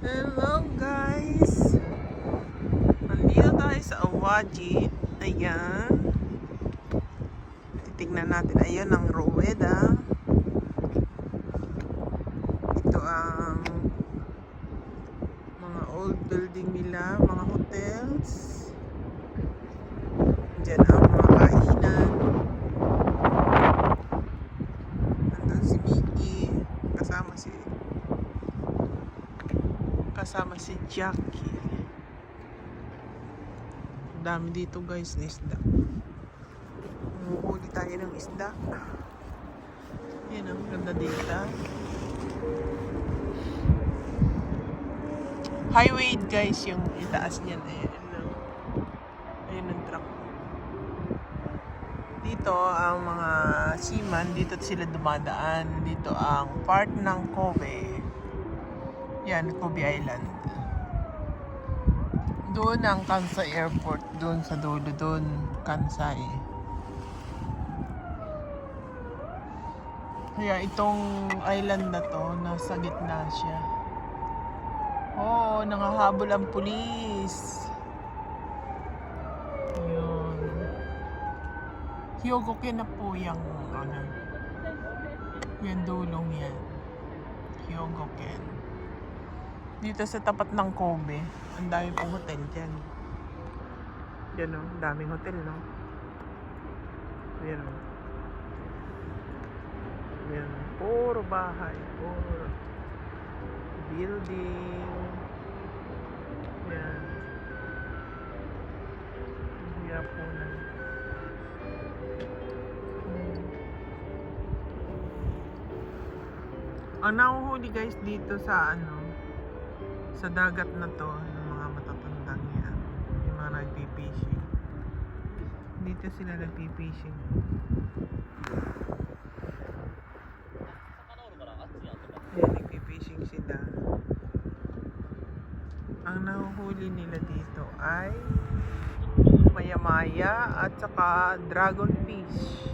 Hello guys! Nandito tayo sa Awaji. Ayan. Titignan natin. Ayan ang Roweda. Ito ang mga old building nila, mga hotels. Diyan ang mga kainan. Nandun si Mickey. Kasama si kasama si Jackie. Dami dito guys na isda. Huli tayo ng isda. Yan ang ganda dito. Highway guys yung itaas niyan. Ayan, ano. Ayan ang truck. Dito ang mga seaman, dito sila dumadaan. Dito ang part ng Kobe. Yan, Kobe Island. Doon ang Kansai Airport, doon sa dulo doon, Kansai. Kaya itong island na to, nasa gitna siya. Oh, nangahabol ang pulis. Yun. Hyogoken na po yung ano. Yan dulong yan. Hyogoken. Dito sa tapat ng Kobe, ang dami pong hotel dyan. Yan o, daming hotel, no? Yan o. Yan, puro bahay, puro building. Yan. Hirap po na. Hmm. Ang nahuhuli guys dito sa ano, sa dagat na to, yung mga matatandang yan, yung mga nagpipishing. Dito sila nagpipishing. Yan, nagpipishing sila. Ang nahuhuli nila dito ay maya-maya at saka dragon fish.